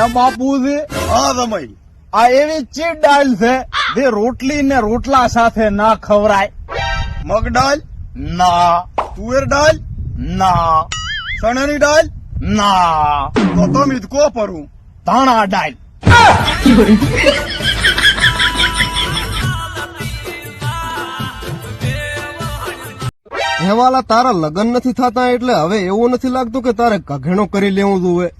હે બાપુજી અદમય આ એવી ચીટ દાળ છે જે રોટલી ને રોટલા સાથે ના ખવરાય. મગ દાળ ના. તુવેર દાળ ના. ચણાની દાળ ના. તો તો જ પરું. ધાણા દાળ હેવાલા તારા લગ્ન નથી થતા એટલે હવે એવું નથી લાગતું કે તારે કઘેણો કરી લેવું જોઈએ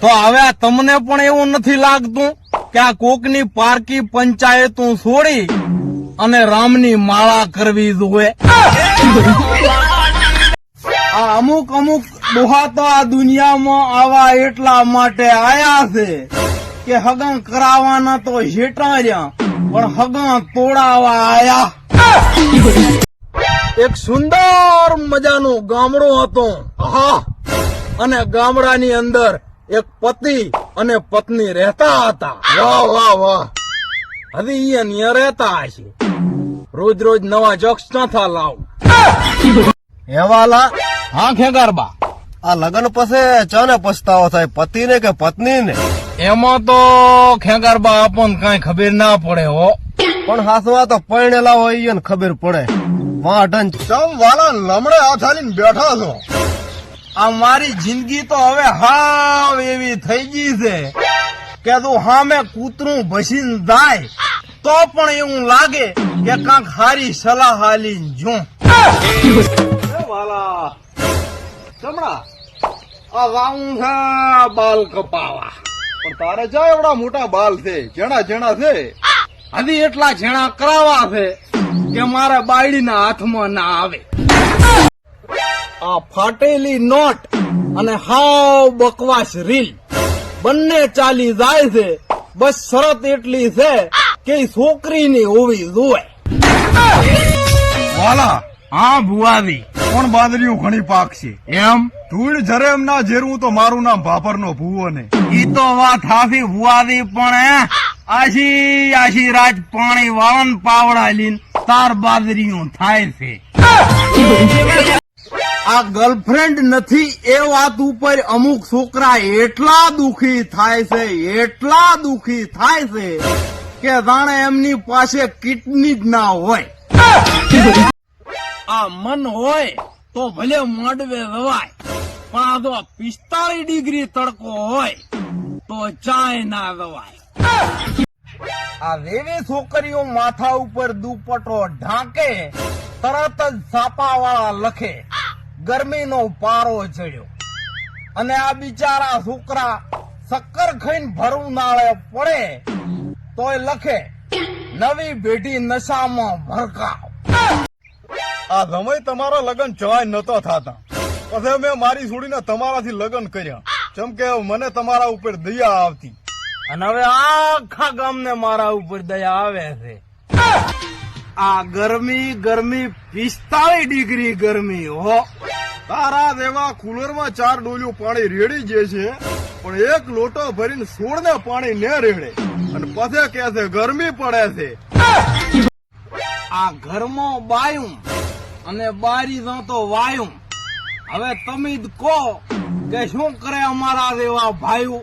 તો હવે તમને પણ એવું નથી લાગતું કે આ કોકની પારકી પંચાયતું છોડી અને રામની માળા કરવી જોઈએ? આ અમુક અમુક ડોહા તો આ દુનિયામાં આવા એટલા માટે આયા છે કે હગન કરાવવાના તો હેટા રહ્યા, પણ હગન તોડાવા આયા. એક સુંદર મજાનું ગામડું હતું. હા. અને ગામડાની અંદર એક પતિ અને પત્ની રહેતા હતા. વાહ વાહ વાહ. હવે ઈ અહીંયા રહેતા હશે. રોજ રોજ નવા જોક્સ નથા લાવ. હેવાલા હા ખેગારબા આ લગ્ન પછી ચાને પછતાવો થાય પતિને કે પત્ની ને એમાં તો ખેગારબા આપણને કઈ ખબર ના પડે હો. પણ હાથમાં તો પરણેલા હોય ઈને ખબર પડે. વાઢન ચમ વાલા લમડે હાથ હાલીને બેઠા છો? આ મારી જિંદગી તો હવે હાવ એવી થઈ ગઈ છે કે તું હામે કૂતરું ભસીન જાય, તો પણ એવું લાગે કે કાંક હારી સલાહ હાલી જો વાલા આ છે બાલ કપાવા. પણ તારે જા એવડા મોટા બાલ છે જેણા જેણા છે. હજી એટલા જેણા કરાવા છે કે મારા બાયડીના હાથમાં ના આવે. આ ફાટેલી નોટ અને હાવ બકવાસ રીલ. બંને ચાલી જાય છે બસ શરત એટલી છે કે ઈ છોકરીની હોવી જોવે. વાલા હા ભુવાજી કોણ બાદરીયું ઘણી પાક છે? એમ? ધૂળ જરે એમ ના જેરવું તો મારું નામ ભાપર નો ભૂવો ને. ઈ તો વાત હાફી ભુવાજી પણ આશી આશી રાજ પાણી વાવન પાવડા લીન તાર બાદરીયું થાય છે. આ ગર્લફ્રેન્ડ નથી, એ વાત ઉપર અમુક છોકરા એટલા દુખી થાય છે, એટલા દુખી થાય છે કે જાણે એમની પાસે કિડની જ ના હોય. આ મન હોય તો ભલે મોડવે રવાય પણ આ તો પિસ્તાળીસ ડિગ્રી તડકો હોય તો ચાય ના રવાય આ વેવી છોકરીઓ માથા ઉપર દુપટ્ટો ઢાંકે, તરત જ સાપા વાળા લખે. ગરમીનો પારો ચડ્યો. અને આ બિચારા છોકરા શક્કર ખાઈને ભરવું નાળે પડે તોય લખે નવી પેઢી નશામાં ભરકાવ. આ સમય તમારા લગ્ન જવાય નતો થતા. પછી મેં મારી છોડીને તમારાથી લગ્ન કર્યા. જેમ કે મને તમારા ઉપર દયા આવતી. અને હવે આખા ગામને મારા ઉપર દયા આવે છે. આ ગરમી ગરમી પિસ્તાળીસ ડિગ્રી ગરમી હો. તારા દેવા કુલરમાં ચાર ડોલિયું પાણી રેડી જે છે, પણ એક લોટો ભરીને સોળને પાણી ને રેડે. અને પછી કે છે, ગરમી પડે છે. આ ઘરમાં બાયું અને બારી તો વાયું. હવે તમે જ કહો કે શું કરે અમારા જેવા ભાઈઓ?